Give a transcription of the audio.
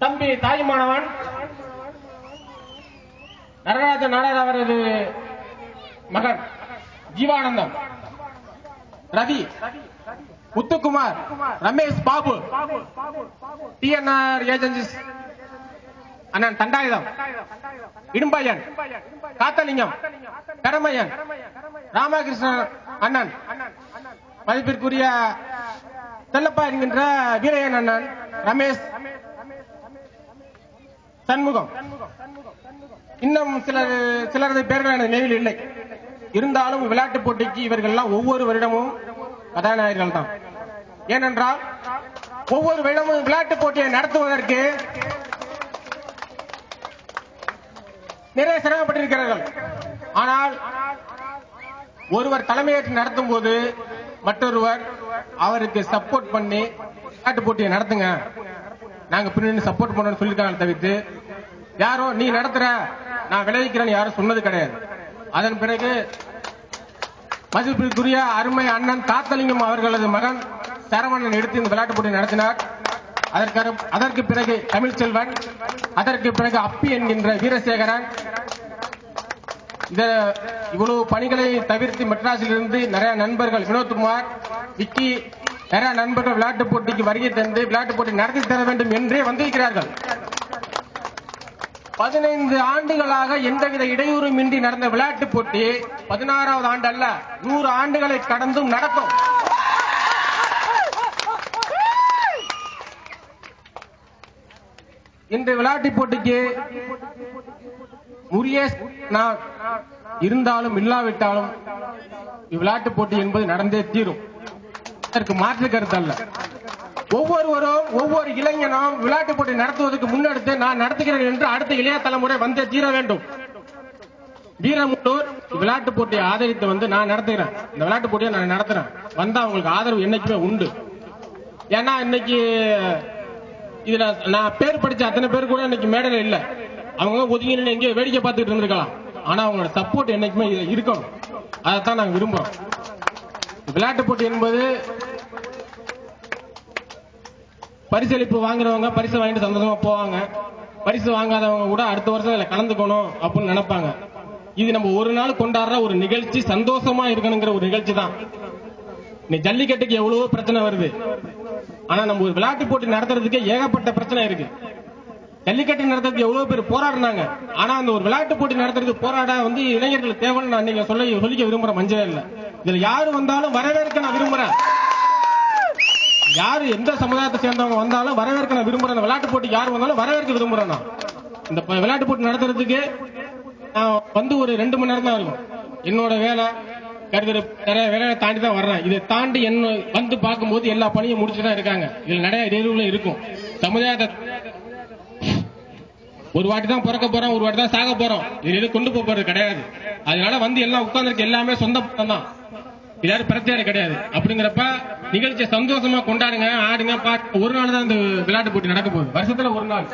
தம்பி தாய்மானவன் நடராஜ நாடார் அவரது மகன் ஜீவானந்தம். ரவி முத்துக்குமார் ரமேஷ் பாபு டிஎன்ஆர் ஏஜென்சிஸ் அண்ணன் தண்டாயுதம் இடும்பையன் காத்தலிங்கம் கடமையன் ராமகிருஷ்ணன் அண்ணன் மதிப்பிற்குரிய செல்லப்பா என்கின்ற வீரையன் அண்ணன் ரமேஷ் சண்முகம். இன்னும் சிலர் சிலரது பேர்கள் எனது நினைவில் இல்லை. இருந்தாலும் விளையாட்டு போட்டிக்கு இவர்கள்லாம் ஒவ்வொரு வருடமும் கதாநாயகர்கள் தான் ஏனென்றால் ஒவ்வொரு வருடமும் விளையாட்டு போட்டியை நடத்துவதற்கு நிறைய சிரமப்பட்டிருக்கிறார்கள். ஆனால் ஒருவர் தலைமையேற்று நடத்தும் போது மற்றொருவர் அவருக்கு சப்போர்ட் பண்ணி விளையாட்டு போட்டியை நடத்துங்க. நாங்க பின்னாடி சப்போர்ட் பண்ணணும்னு சொல்லியிருக்காங்க தவிர்த்து யாரோ நீ நடத்துற நான் விளைவிக்கிறேன்னு யாரும் சொன்னது கிடையாது. அதன் பிறகு மதிப்பிற்குரிய அருமை அண்ணன் காத்தலிங்கம் அவர்களது மகன் சரவணன் எடுத்து இந்த விளையாட்டு போட்டி நடத்தினார். அதற்கு அதற்கு பிறகு தமிழ்ச்செல்வன் அதற்கு பிறகு அப்பி என்கின்ற வீரசேகரன். இந்த இவ்வளவு பணிகளை தவிர்த்து மெட்ராஸிலிருந்து நிறைய நண்பர்கள் வினோத்குமார் விக்கி நிறைய நண்பர்கள் விளையாட்டு போட்டிக்கு வருகை தந்து விளையாட்டு போட்டி நடத்தி தர வேண்டும் என்றே வந்திருக்கிறார்கள். பதினைந்து ஆண்டுகளாக எந்தவித இடையூறும் இன்றி நடந்த விளையாட்டு போட்டி பதினாறாவது ஆண்டு அல்ல நூறு ஆண்டுகளை கடந்தும் நடக்கும். இன்று விளையாட்டு போட்டிக்கு உரிய இருந்தாலும் இல்லாவிட்டாலும் விளையாட்டு போட்டி என்பது நடந்தே தீரும். அதற்கு மாற்று கருத்து அல்ல. ஒவ்வொருவரும் ஒவ்வொரு இளைஞனும் விளையாட்டு போட்டி நடத்துவதற்கு முன்னெடுத்து நான் நடத்துகிறேன் என்று அடுத்த இளைய தலைமுறை வந்தே தீர வேண்டும். வீரமுட்டூர் விளையாட்டு போட்டியை ஆதரித்து வந்து நான் நடத்துகிறேன். இந்த விளையாட்டு போட்டியை நான் நடத்துறேன். வந்தா உங்களுக்கு ஆதரவு என்னைக்குமே உண்டு. ஏன்னா இன்னைக்கு இதுல நான் பேர் படிச்ச அத்தனை பேர் கூட இன்னைக்கு மேடையில இல்ல. அவங்க ஒதுங்கி எங்கேயோ வேடிக்கை பார்த்துட்டு இருந்திருக்கலாம். ஆனா அவங்களோட சப்போர்ட் என்னைக்குமே இருக்கணும். அதைத்தான் நாங்க விரும்புறோம். விளையாட்டு போட்டி என்பது பரிசளிப்பு வாங்குறவங்க பரிசு வாங்கிட்டு சந்தோஷமா போவாங்க. பரிசு வாங்காதவங்க கூட அடுத்த வருஷம் இதுல கலந்துக்கணும் அப்படின்னு நினைப்பாங்க. இது நம்ம ஒரு நாள் கொண்டாடுற ஒரு நிகழ்ச்சி சந்தோஷமா இருக்கணுங்கிற ஒரு நிகழ்ச்சி தான். நீ ஜல்லிக்கட்டுக்கு எவ்வளவோ பிரச்சனை வருது. ஆனா நம்ம ஒரு விளையாட்டு போட்டி நடத்துறதுக்கே ஏகப்பட்ட பிரச்சனை இருக்கு. ஜல்லிக்கட்டு நடத்துறதுக்கு எவ்வளவு பேர் போராடினாங்க. ஆனா அந்த ஒரு விளையாட்டு போட்டி நடத்துறதுக்கு போராட வந்து இளைஞர்கள் தேவைன்னு நான் நீங்க சொல்ல சொல்லிக்க விரும்புற மஞ்சள் இல்ல. இதுல யாரு வந்தாலும் வரவேற்க நான் விரும்புறேன். யாரு எந்த சமுதாயத்தை சேர்ந்தவங்க வந்தாலும் வரவேற்க நான் விரும்புறேன். விளையாட்டு போட்டி யார் வந்தாலும் வரவேற்க விரும்புறேன் நான். இந்த விளையாட்டு போட்டி நடத்துறதுக்கு நான் வந்து ஒரு ரெண்டு மணி நேரம் தான் இருக்கும். என்னோட வேலை கருத்து நிறைய வேலையை தாண்டி தான் வர்றேன். இதை தாண்டி என்ன வந்து பார்க்கும்போது எல்லா பணியும் முடிச்சு தான் இருக்காங்க. இதுல நிறைய இடையூறுகளும் இருக்கும். சமுதாயத்தை ஒரு வாட்டி தான் பிறக்க போறோம் ஒரு வாட்டி தான் சாக போறோம். இது எதுவும் கொண்டு போறது கிடையாது. அதனால வந்து எல்லாம் உட்கார்ந்துருக்கு எல்லாமே சொந்த பந்தம் தான். இது யாரும் பிரச்சனை கிடையாது. அப்படிங்கிறப்ப நிகழ்ச்சியை சந்தோஷமா கொண்டாடுங்க ஆடுங்க ஒரு நாள் தான் இந்த விளையாட்டு போட்டி நடக்க போகுது. வருஷத்துல ஒரு நாள்.